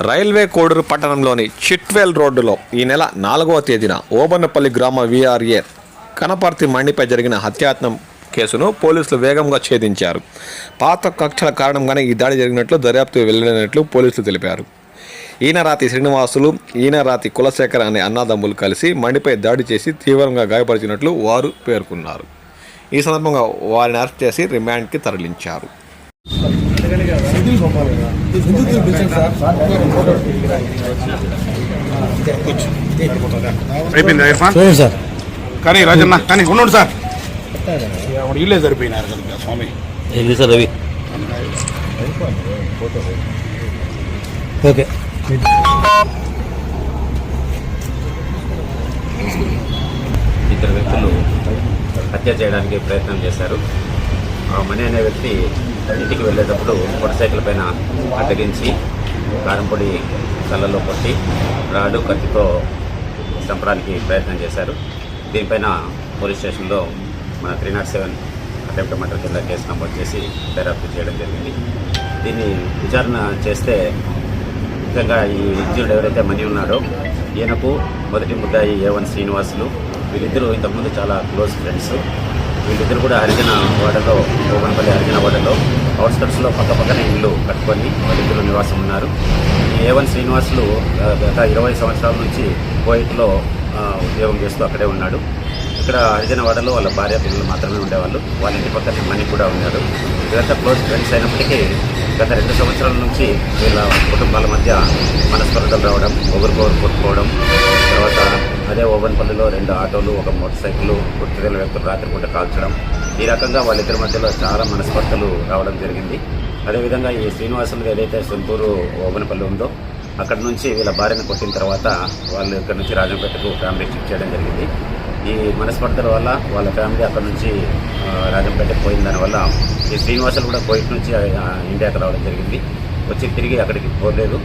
Railway Koduru పట్టణంలోని చిట్వేల్ రోడ్డులో ఈ నెల నాలుగవ తేదీన ఓబన్నపల్లి గ్రామ విఆర్ఏ కనపర్తి మండిపై జరిగిన హత్యాత్నం కేసును పోలీసులు వేగంగా ఛేదించారు. పాత కక్షల కారణంగానే ఈ దాడి జరిగినట్లు దర్యాప్తు వెళ్ళినట్లు పోలీసులు తెలిపారు. ఈనరాతి శ్రీనివాసులు ఈనరాతి కులశేఖర్ అనే అన్నదమ్ములు కలిసి మండిపై దాడి చేసి తీవ్రంగా గాయపరిచినట్లు వారు పేర్కొన్నారు. ఈ సందర్భంగా వారిని అరెస్ట్ చేసి రిమాండ్కి తరలించారు. అయిపోయింది ఇర్ఫాన్? సార్. కానీ రాజన్న కానీ ఉండు సార్. ఆవిడ ఇల్లే సరిపోయినారు కదా స్వామి. ఏంది సార్ రవి. ఓకే. ఇద్దరు వ్యక్తులు హత్య చేయడానికి ప్రయత్నం చేశారు. ఆ మణి అనే వ్యక్తి ఇంటికి వెళ్ళేటప్పుడు మోటార్ సైకిల్ పైన అడ్డగించి కారంపొడి కళ్ళలో కొట్టి రాడు కత్తితో చంపడానికి ప్రయత్నం చేశారు. దీనిపైన పోలీస్ స్టేషన్లో మన three nought seven attempt murder కింద కేసు నమోదు చేసి దర్యాప్తు చేయడం జరిగింది. దీన్ని విచారణ చేస్తే ముఖ్యంగా ఈ విద్యుడు ఎవరైతే మనీ ఉన్నాడో ఈయనకు మొదటి ముద్దాయి ఏ వన్ శ్రీనివాసులు వీళ్ళిద్దరూ ఇంతకుముందు చాలా క్లోజ్ ఫ్రెండ్స్. వీళ్ళిద్దరు కూడా హరిజన వాడలో భోగనపల్లి హరిజన వాడలో అవుట్స్కట్స్లో పక్క పక్కనే ఇల్లు కట్టుకొని వాళ్ళిద్దరు నివాసం ఉన్నారు. ఈ ఏ వన్ శ్రీనివాసులు గత ఇరవై సంవత్సరాల నుంచి కోయిట్లో ఉద్యోగం చేస్తూ అక్కడే ఉన్నాడు. ఇక్కడ హరిజనవాడలో వాళ్ళ భార్య పిల్లలు మాత్రమే ఉండేవాళ్ళు. వాళ్ళ ఇంటి పక్కన మనీ కూడా ఉన్నాడు వీళ్ళంతా క్లోజ్ ఫ్రెండ్స్ అయినప్పటికీ గత రెండు సంవత్సరాల నుంచి వీళ్ళ కుటుంబాల మధ్య మనస్పర్ధలు రావడం ఒకరికొకరు కొట్టుకోవడం తర్వాత అదే ఓవెన్పల్లిలో రెండు ఆటోలు ఒక మోటార్ సైకిల్ గుర్తుల వ్యక్తులు రాత్రిపూట కాల్చడం. ఈ రకంగా వాళ్ళిద్దరి మధ్యలో చాలా మనస్పర్ధలు రావడం జరిగింది. అదేవిధంగా ఈ శ్రీనివాసులు ఏదైతే సొంతూరు ఓవెన్పల్లి ఉందో అక్కడ నుంచి వీళ్ళ భార్యను కొట్టిన తర్వాత వాళ్ళు ఇక్కడ నుంచి రాజంపేటకు ఫ్యామిలీ షిఫ్ట్ చేయడం జరిగింది. ఈ మనస్పర్ధల వల్ల వాళ్ళ ఫ్యామిలీ అక్కడ నుంచి రాజంపేటకు పోయిన దానివల్ల ఈ శ్రీనివాసులు కూడా కోయిట్ నుంచి ఇండియాకి రావడం జరిగింది. వచ్చి తిరిగి అక్కడికి పోలేదు.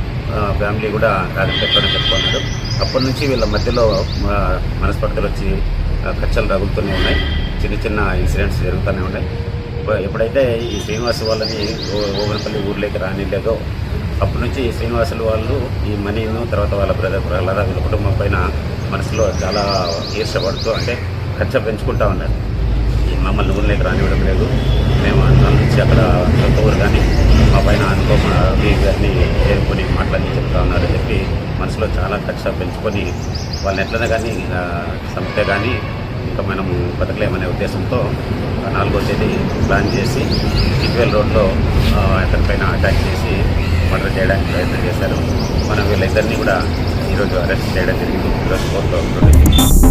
ఫ్యామిలీ కూడా రాజంపేటలోనే చెప్పుకున్నాడు అప్పటి నుంచి వీళ్ళ మధ్యలో మనస్పర్ధలు వచ్చి కచ్చలు రగులుతూనే ఉన్నాయి. చిన్న చిన్న ఇన్సిడెంట్స్ జరుగుతూనే ఉన్నాయి. ఎప్పుడైతే ఈ శ్రీనివాస్ వాళ్ళని ఓవెనపల్లి ఓవనపల్లి ఊర్లోకి రానిలేదో అప్పటి నుంచి ఈ శ్రీనివాసులు వాళ్ళు ఈ మనీను తర్వాత వాళ్ళ బ్రదర్ ప్రహ్లాద వీళ్ళ కుటుంబం పైన మనసులో చాలా ఈర్షపడుతూ అంటే ఖర్చు పెంచుకుంటా ఉన్నారు. మమ్మల్ని ఊర్లోకి రానివ్వడం లేదు. మేము నుంచి అక్కడ సొంత ఊరు కానీ మా పైన అనుకోమ గారిని ఏరుకొని మాట్లాడి చెప్తా ఉన్నారని చెప్పి మనసులో చాలా కక్ష పెంచుకొని వాళ్ళని ఎట్లనే కానీ సంస్థ చంపితే కానీ ఇంకా మనము బతకలేమనే ఉద్దేశంతో నాలుగో తేదీ ప్లాన్ చేసి చిట్వేల్ రోడ్లో అతని పైన అటాక్ చేసి మర్డర్ చేయడానికి ప్రయత్నం చేశారు. మనం వీళ్ళిద్దరినీ కూడా ఈరోజు అరెస్ట్ చేయడం జరిగింది. ఈరోజు కోర్టులో